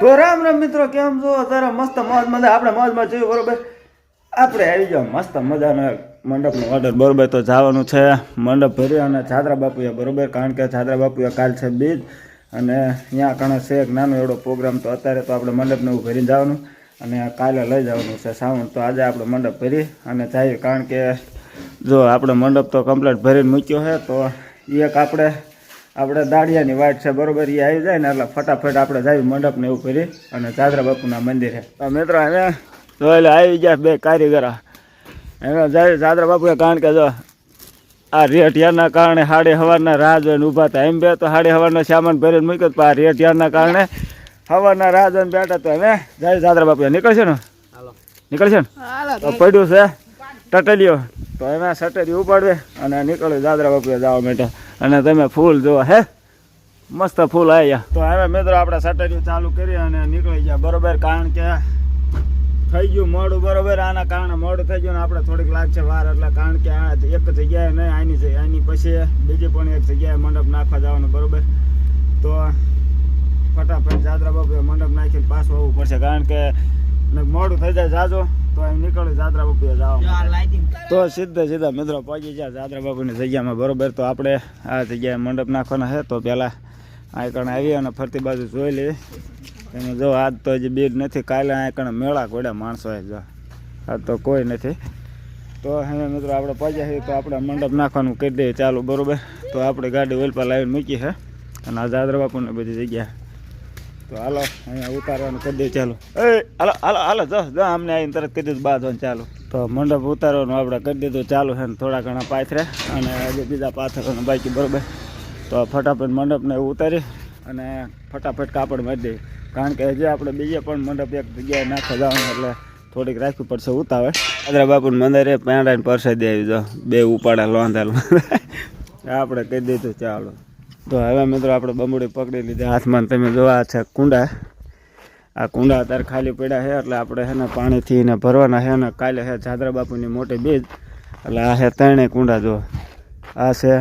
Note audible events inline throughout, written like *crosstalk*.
તો રામ રામ મિત્રો, કેમ છો? અત્યારે મસ્ત મોજ મજા આપણે મોજમાં જોયું બરોબર? આપણે આવી જાવ મસ્ત મજાનો મંડપનો ઓર્ડર બરોબર, તો જવાનું છે મંડપ ભરી અને છાદરા બાપુએ, બરોબર? કારણ કે છાદરા બાપુએ કાલ છે બીજ અને ત્યાં કણે છે એક નાનો એવડો પ્રોગ્રામ તો અત્યારે તો આપણે મંડપને એવું ભરીને જવાનું અને કાલે લઈ જવાનું છે સાવન તો આજે આપણે મંડપ ભરી અને જઈએ. કારણ કે જો આપણે મંડપ તો કમ્પ્લીટ ભરીને મૂક્યો છે, તો એક આપણે આપણે દાળિયાની વાટ છે બરોબર એ આવી જાય ને એટલે ફટાફટ આપણે જાય મંડપ ને એવું કરી અને ચાદરા બાપુના મંદિરે. તો મિત્રો હવે જો એટલે આવી ગયા બે કારીગર. હવે જાય ચાદરા બાપુએ કારણ કે જો આ રેટિયાના કારણે હાડે હવારના રાહ જોઈને ઊભા હતા. એમ બે તો સાડે હવારના સામાન ભરીને મૂક્યો તો આ રેટિયાના કારણે સવારના રાહ જોઈને બેઠા તો હવે જાય ચાદરા બાપુએ. નીકળશે ને? નીકળશે ને? તો પડ્યું છે ટટલીઓ. તો એમાં સટરી ઉપાડવે અને નીકળ્યું દાદરા બાપુએ જવા માટે. અને તમે ફૂલ જુઓ હે? મસ્ત ફૂલ આવ્યા તો હવે મિત્રો આપણે સટરીઓ ચાલુ કરી અને નીકળી ગયા. બરોબર, કારણ કે થઈ ગયું મોડું, બરોબર, આના કારણે મોડું થઈ ગયું ને આપણે થોડીક લાગશે વાર. એટલે કારણ કે આ એક જગ્યાએ નહીં, આની આની પછી બીજી પણ એક જગ્યાએ મંડપ નાખવા જવાનું, બરોબર? તો ફટાફટ જાદરા બાપુએ મંડપ નાખીને પાછું આવવું પડશે. કારણ કે મોડું થઈ જાય જાજો. તો અહીં નીકળ્યું જાદરા બાપુએ જવા. તો સીધા સીધા મિત્રો પહોંચી ગયા જાદરા બાપુની જગ્યામાં. બરોબર તો આપણે આ જગ્યાએ મંડપ નાખવાના છે. તો પહેલાં આ કણ આવી અને ફરતી બાજુ જોઈ લઈએ. તમે જો આજ તો હજી બીડ નથી. કાલે આ કણ મેળા કોડ્યા માણસો જો. આજ તો કોઈ નથી. તો હવે મિત્રો આપણે પહોંચ્યા છીએ. તો આપણે મંડપ નાખવાનું કરી દઈએ ચાલુ. બરોબર? તો આપણે ગાડી ઓલપા લાવીને મૂકી છે. અને આ જાદરા બાપુને બધી જગ્યા તો હાલો, અહીંયા ઉતારવાનું કરી દે, ચાલો. એ, હાલો હાલો હાલો, જો જો અમને આવીને તરત કરી દીધું બાંધવાનું ચાલો. તો મંડપ ઉતારવાનું આપણે કરી દીધું, ચાલુ છે ને, થોડા ઘણા પાથરે અને બીજા પાથરવાનું બાકી, બરોબર? તો ફટાફટ મંડપને ઉતારી અને ફટાફટ કાપડ મારી દઈએ કારણ કે હજી આપણે બીજે પણ મંડપ એક જગ્યાએ નાખવા જવાનું, એટલે થોડીક રાખવી પડશે ઉતાવે આદરા બાપુને મંદિરે પેંડા પરસાદી આવી જો બે ઉપાડા લોંધાલ *laughs* આપણે કહી દીધું, ચાલો. તો હવે મિત્રો આપણે બંબુડી પકડી લીધી હાથમાં. તમે જોવા છે કુંડા. આ કુંડા અત્યારે ખાલી પડ્યા છે, એટલે આપણે છે ને પાણીથી એને ભરવાના છે ને કાલે છે જાદરા બાપુની મોટી બીજ. એટલે આ છે ત્રણેય કુંડા જો. આ છે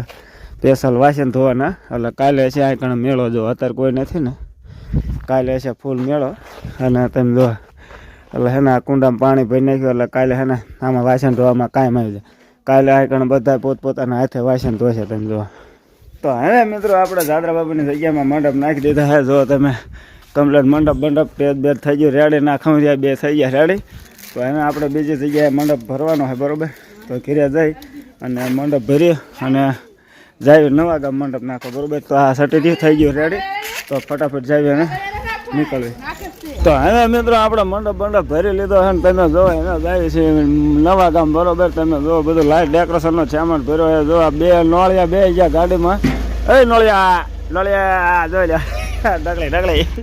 સ્પેશલ વાસણ ધોવાના. એટલે કાલે છે આ કણ મેળો જો. અત્યારે કોઈ નથી ને. કાલે છે ફૂલ મેળો. અને તમે જો, એટલે છે ને આ કુંડામાં પાણી ભરી નાખ્યું, એટલે કાલે છે ને આમાં વાસણ ધોવામાં કાંઈ આવી જાય કાલે આ કણ બધા પોતપોતાના હાથે વાસણ ધોશે તમે જો. તો હવે મિત્રો આપણે દાદરા બાબુની જગ્યામાં મંડપ નાખી દીધા હે જો તમે કમ્પ્લેટ મંડપ મંડપ પેજ બેજ થઈ ગયું. રેડી ના ખમરિયા બે થઈ ગયા રેડી. તો હવે આપણે બીજી જગ્યાએ મંડપ ભરવાનો છે બરોબર? તો ઘરે જઈ અને મંડપ ભરીએ અને જાય નવા ગામ મંડપ નાખો બરોબર? તો આ સટી થઈ ગયું રેડી. તો ફટાફટ જાય અને નીકળવી. તો હવે મિત્રો આપણે મંડપ મંડપ ભરી લીધો છે તમે જો એને જાય છે નવા ગામ બરોબર તમે જો બધું લાઈટ ડેકોરેશનનો સામાન ભર્યો છે. જો બે નોળિયા બે ગયા ગાડીમાં એ નોળિયા નોળિયા જોઈ લે ડગલે ડગલે